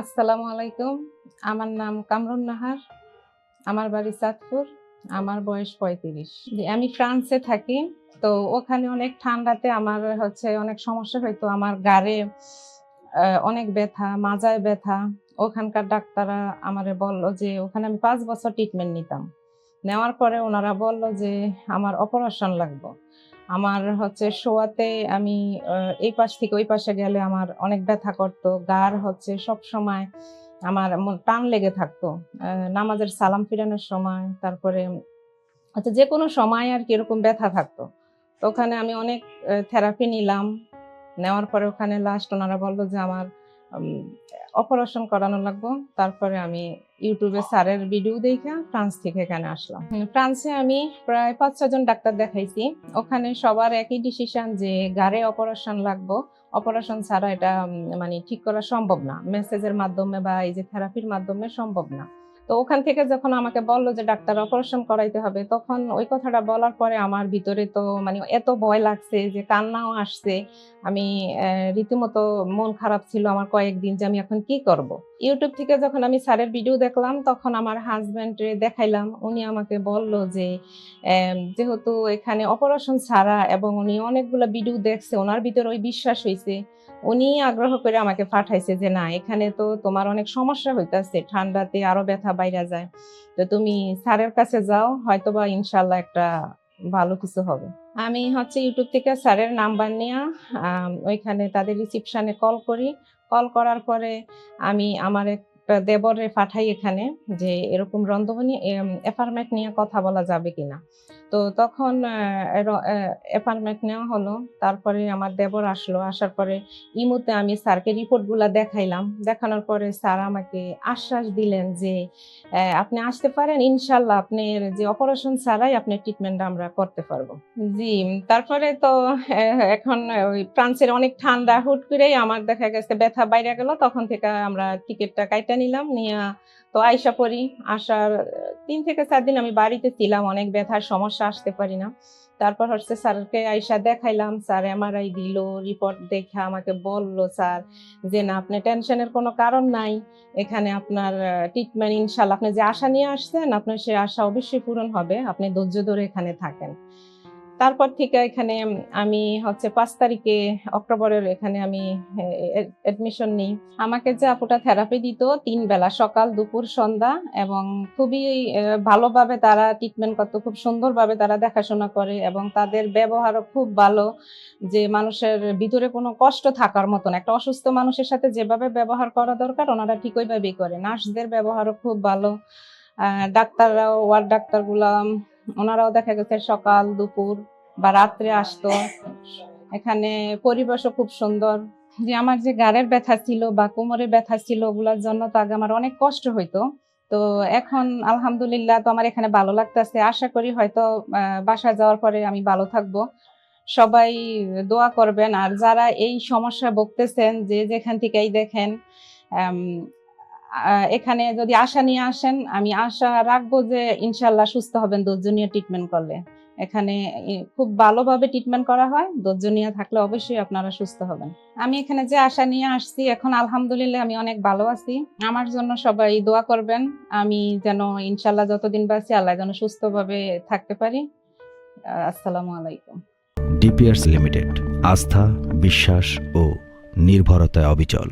আসসালামু আলাইকুম। আমার নাম কামরুন নাহার। আমার বাড়ি চাঁদপুর। আমার বয়স পঁয়ত্রিশ। আমি ফ্রান্সে থাকি, তো ওখানে অনেক ঠান্ডাতে আমার হচ্ছে অনেক সমস্যা হইতো আমার গাড়ে অনেক ব্যথা, মাজায় ব্যথা। ওখানকার ডাক্তাররা আমারে বলল যে, ওখানে আমি পাঁচ বছর ট্রিটমেন্ট নিতাম। নেওয়ার পরে ওনারা বলল যে, আমার অপারেশন লাগবে। আমার হচ্ছে শোয়াতে আমি এই পাশ থেকে ওই পাশে গেলে আমার অনেক ব্যথা করতো। গার হচ্ছে সব সময় আমার টান লেগে থাকতো। নামাজের সালাম ফিরানোর সময়, তারপরে আচ্ছা যে কোনো সময় আর কি এরকম ব্যথা থাকতো। তো ওখানে আমি অনেক থেরাপি নিলাম। নেওয়ার পরে ওখানে লাস্ট ওনারা বলল যে আমার অপারেশন করানো লাগবো। তারপরে আমি ইউটিউবে স্যারের ভিডিও দেখে ফ্রান্স থেকে এখানে আসলাম। ফ্রান্সে আমি প্রায় পাঁচ ছজন ডাক্তার দেখাইছি। ওখানে সবার একই ডিসিশন যে গাড়ে অপারেশন লাগবো। অপারেশন ছাড়া এটা মানে ঠিক করা সম্ভব না। মেসেজের মাধ্যমে বা এই যে থেরাপির মাধ্যমে সম্ভব না। তো ওখান থেকে যখন আমাকে বলল যে, ডাক্তার অপারেশন করাইতে হবে, তখন ওই কথাটা বলার পরে আমার ভিতরে তো মানে এত ভয় লাগছে যে, কান্নাও আসছে। আমি রীতিমতো মন খারাপ ছিল আমার কয়েকদিন যে, আমি এখন কি করব? ইউটিউব থেকে যখন আমি স্যারের ভিডিও দেখলাম, তখন আমার হাজব্যান্ডে দেখাইলাম। উনি আমাকে বলল যে যেহেতু এখানে অপারেশন ছাড়া এবং উনি অনেকগুলো ভিডিও দেখছে, ওনার ভিতরে ওই বিশ্বাস হয়েছে উনি আগ্রহ করে আমাকে পাঠাইছে যে, না, এখানে তো তোমার অনেক সমস্যা হইতাছে, ঠান্ডাতে আরও ব্যথা বাইরা যায়। তো তুমি স্যারের কাছে যাও, হয়তোবা ইনশাল্লাহ একটা ভালো কিছু হবে। আমি হচ্ছে ইউটিউব থেকে স্যারের নাম্বার নিয়ে ওইখানে তাদের রিসিপশনে কল করি। কল করার পরে আমি আমার একটা দেবরে পাঠাই এখানে যে, এরকম রন্ধবনি অ্যাপার্টমেন্ট নিয়ে কথা বলা যাবে কিনা? তো তখন অ্যাপার্টমেন্ট নেওয়া হলো। তারপরে আমার দেবর আসলো। আসার পরে ইমুতে আমি স্যারকে রিপোর্টগুলো দেখাইলাম। দেখানোর পরে স্যার আমাকে আশ্বাস দিলেন যে আপনি আসতে পারেন। ইনশাল্লাহ আপনার যে অপারেশন ছাড়াই আপনার ট্রিটমেন্ট আমরা করতে পারব। জি, তারপরে তো এখন ওই ফ্রান্সের অনেক ঠান্ডা হুট করেই আমার দেখা গেছে ব্যথা বাইরে গেল। তখন থেকে আমরা টিকিটটা কাইটা নিলাম। নিয়ে তো আইসা পড়ি। আসার তিন থেকে চার দিন আমি বাড়িতে ছিলাম। অনেক ব্যথার সমস্যা আসতে পারি না। তারপর হচ্ছে স্যারকে আইসা দেখাইলাম, স্যার এমআরআই দিল রিপোর্ট দেখে আমাকে বলল, স্যার যে, না, আপনি টেনশনের কোনো কারণ নাই। এখানে আপনার ট্রিটমেন্ট ইনশাল্লাহ আপনি যে আশা নিয়ে আসছেন, আপনার সে আশা অবশ্যই পূরণ হবে। আপনি ধৈর্য ধরে এখানে থাকেন। তারপর থেকে এখানে আমি হচ্ছে পাঁচ তারিখে অক্টোবরের এখানে আমি অ্যাডমিশন নিই। আমাকে যে আপুটা থেরাপি দিত তিন বেলা, সকাল, দুপুর, সন্ধ্যা এবং খুবই ভালোভাবে তারা ট্রিটমেন্ট করতো, খুব সুন্দরভাবে তারা দেখাশোনা করে এবং তাদের ব্যবহারও খুব ভালো যে মানুষের ভিতরে কোনো কষ্ট থাকার মতন। একটা অসুস্থ মানুষের সাথে যেভাবে ব্যবহার করা দরকার, ওনারা ঠিক ওইভাবেই করে। নার্সদের ব্যবহারও খুব ভালো ডাক্তাররাও, ওয়ার্ড ডাক্তারগুলা, ওনারাও দেখা গেছে সকাল, দুপুর বা রাত্রে আসতো। এখানে পরিবেশও খুব সুন্দর। যে আমার যে গাড়ের ব্যথা ছিল বা কোমরের ব্যথা ছিল, ওগুলোর জন্য তো আগে আমার অনেক কষ্ট হইতো। তো এখন আলহামদুলিল্লাহ তো আমার এখানে ভালো লাগতেছে। আশা করি হয়তো বাসায় যাওয়ার পরে আমি ভালো থাকব। সবাই দোয়া করবেন। আর যারা এই সমস্যা ভুগতেছেন, যে যেখান থেকেই দেখেন এখানে যদি আশা নিয়ে আসেন, আমি আশা রাখব যে ইনশাল্লাহ সুস্থ হবেন দর্জনীয় ট্রিটমেন্ট করলে। এখানে খুব ভালোভাবে ট্রিটমেন্ট করা হয় দর্জনীয় থাকলে অবশ্যই আপনারা সুস্থ হবেন। আমি এখানে যে আশা নিয়ে আসছি, এখন আলহামদুলিল্লাহ আমি অনেক ভালো আছি। আমার জন্য সবাই দোয়া করবেন, আমি যেন ইনশাল্লাহ যতদিন বাঁচি, আল্লাহ যেন সুস্থভাবে থাকতে পারি। আসসালামু আলাইকুম। ডিপিয়ার্স লিমিটেড, আস্থা, বিশ্বাস ও নির্ভরতায় অবিচল।